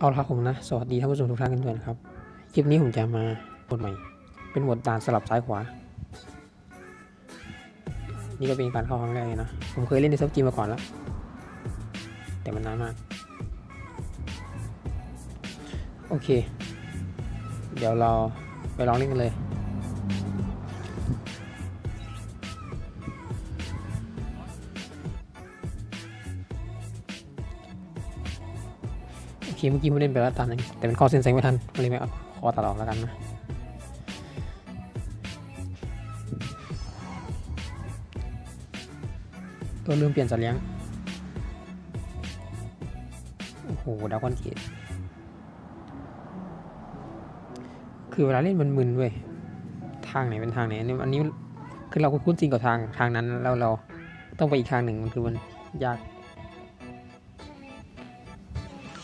เอาละครับผมนะ สวัสดีท่านผู้ชมทุกท่านกันด้วยนะครับ คลิปนี้ผมจะมาบทใหม่ เป็นบทด่านสลับซ้ายขวา นี่ก็เป็นการเข้าครั้งแรกเลยนะ ผมเคยเล่นในซับจีมาก่อนแล้ว แต่มันนานมาก โอเค เดี๋ยวเราไปลองเล่นกันเลย เคเมื่อกี้ผมเล่นไปแล้วตามนึงแต่เป็นข้อเส้นแซงไม่ทันก็เลยไม่เอาขอตัดออกแล้วกันนะก็ลืมเปลี่ยนสัตว์เลี้ยง โอ้โหดาวคอนเกตคือเวลาเล่นมันมึนเว้ย ทางไหนเป็นทางไหนอันนี้อันนี้คือเราคุ้นจริงกับทางทางนั้นแล้วเราต้องไปอีกทางหนึ่งมันคือมันยาก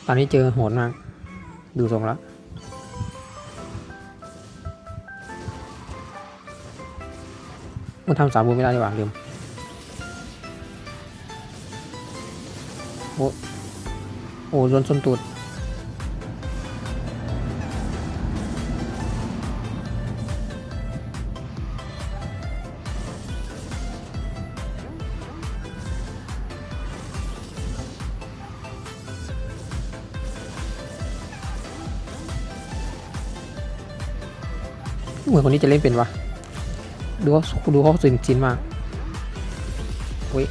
ตอนนี้เจอโหดมาก ดูทรงแล้วมันทำสามบูไม่ได้ดีกว่าลืมโอ้โอ้โดนส้นตูด เหมือนคนนี้จะเล่นเป็นวะดูเขาดูเขาสินจินมากเฮ้ย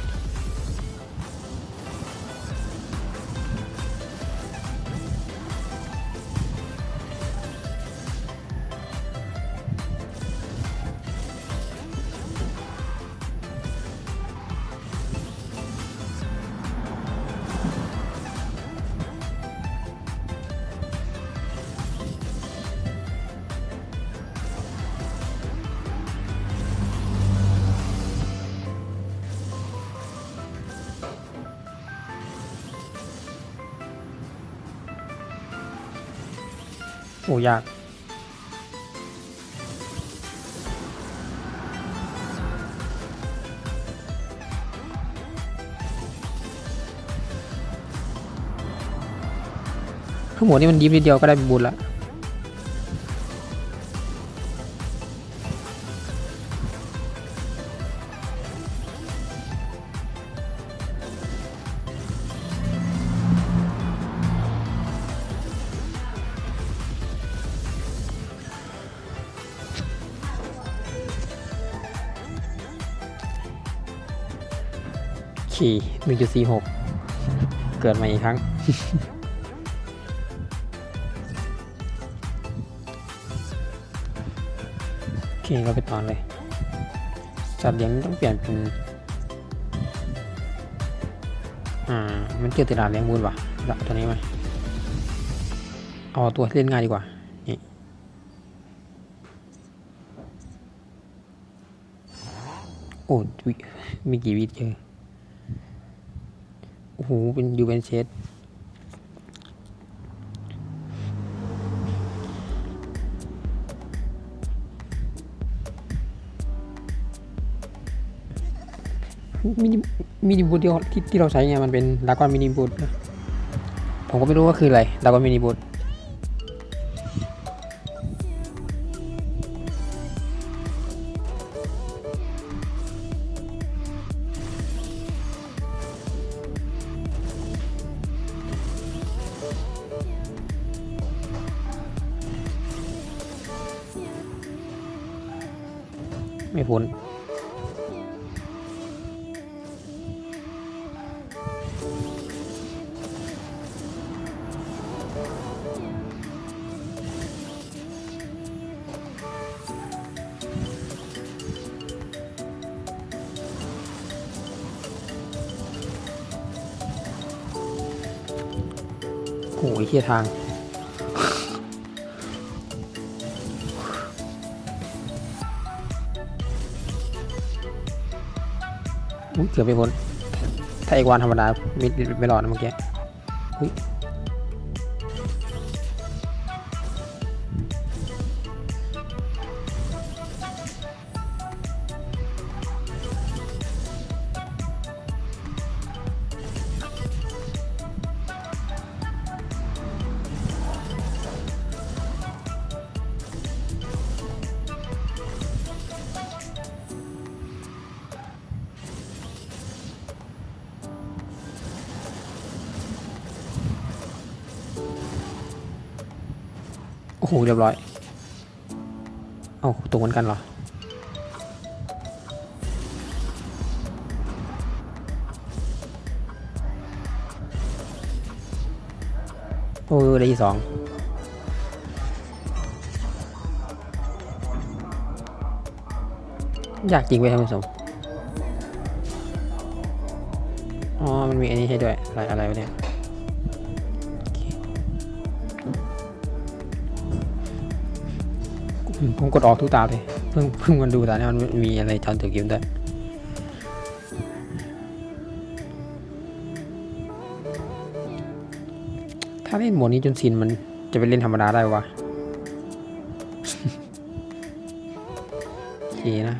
โอ้ยากทั้งหมดนี่มันยิบนิดเดียวก็ได้เป็นบุญละ ขี่หนึ่งจุดสี่หกเกิดมาอีกครั้ง โอเคเราไปตอนเลยสัตว์เลี้ยงต้องเปลี่ยนเป็น อ่า มันเกี่ยวติดดาเลี้ยงบุญวะละตัวนี้ไหมเอาตัวเล่นง่ายดีกว่า นี่โอ้ยมีกี่วิดเจอ โอ้โห เป็นยูเวนเชสมินิมินิบูทที่ที่เราใช้ไงมันเป็นดากอนมินิบูทนะผมก็ไม่รู้ว่าคืออะไรดากอนมินิบูท ไม่พ้นโอ้ยเฮียทาง อุ้ยเกือบไม่พ้นถ้าเอกวานธรรมดาไม่ไม่รอดนะเมื่อกี้ โอ้โหเรียบร้อย เอ้าตรงเหมือนกันเหรอ โอ้ได้ที่สองอยากจริงไปท่านผู้ชมอ๋อ มันมีอันนี้ให้ด้วย อะไรอะไรวะเนี่ย ผมกดออกทุกตาเลยเพิ่งเพิ่งมันดูตาเนี่ยมันมีอะไรจอนถือกิมด้วยถ้าเล่นโหมดนี้จนชินมันจะไปเล่นธรรมดาได้วะโอเคนะ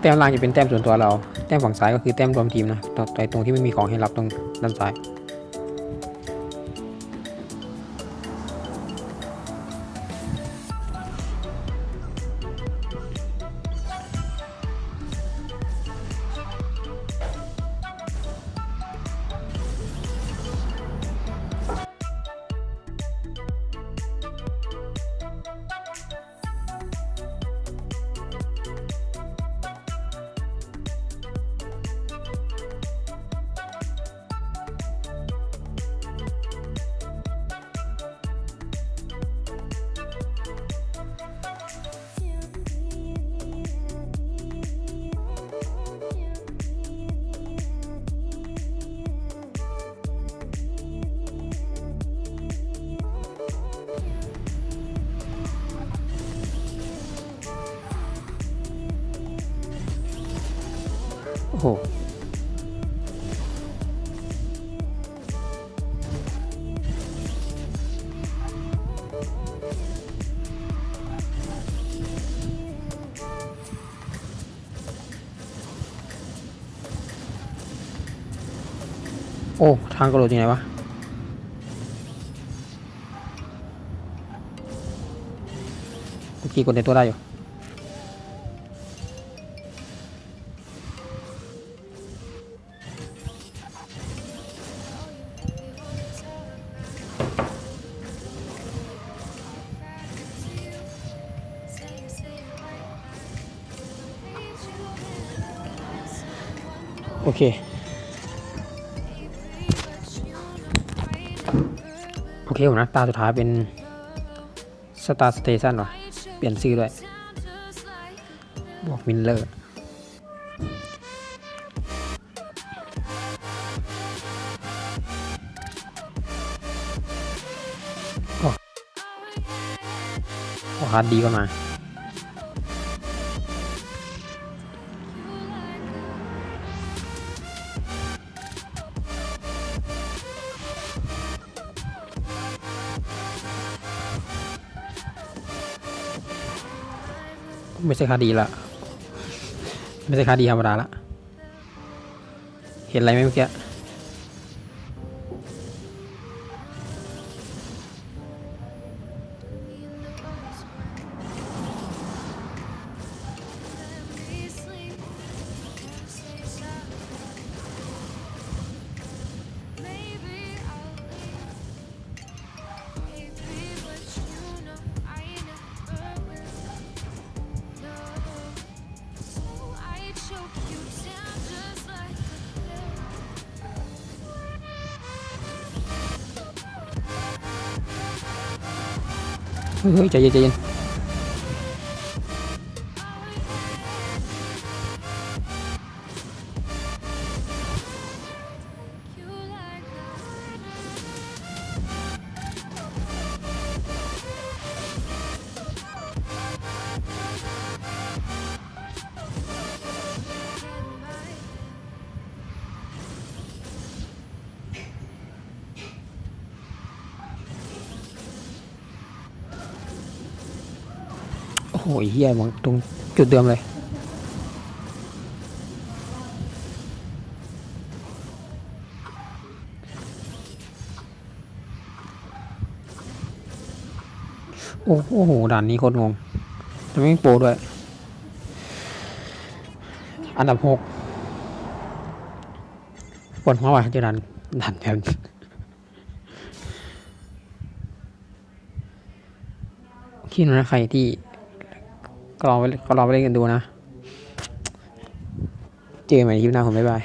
แต้มล่างจะเป็นแต้มส่วนตัวเรา แต้มฝั่งซ้ายก็คือแต้มรวมทีมนะตรงตรงที่ไม่มีของให้รับตรงด้านซ้าย โอ้โหโอ้ ทางกระโดดยังไงวะโอเคกดในตัวได้อยู่ โอเค โอเคผมนะ ตาสุดท้ายเป็น Star Station วะเปลี่ยนชื่อด้วย บอกมินเลอร์โอ้โอ้ฮาร์ดดีก็มา ไม่ใช่คาดีละไม่ใช่คาดีธรรมดาละเห็นอะไรไหมเมื่อกี้ เฮ้ยเฮ้ยใจเย็นใจเย็น โอ้โหเฮียมองตรงจุดเดิมเลย โอ้โห ด่านนี้โคตรงงแต่ไม่มีโปรด้วย อันดับหกวดหัวว่ะเจอดันดันแบบคิดนะใครที่ ก็ลองไปก็ลองไปเล่นกันดูนะ เจอกันใหม่คลิปหน้าผมบ๊ายบาย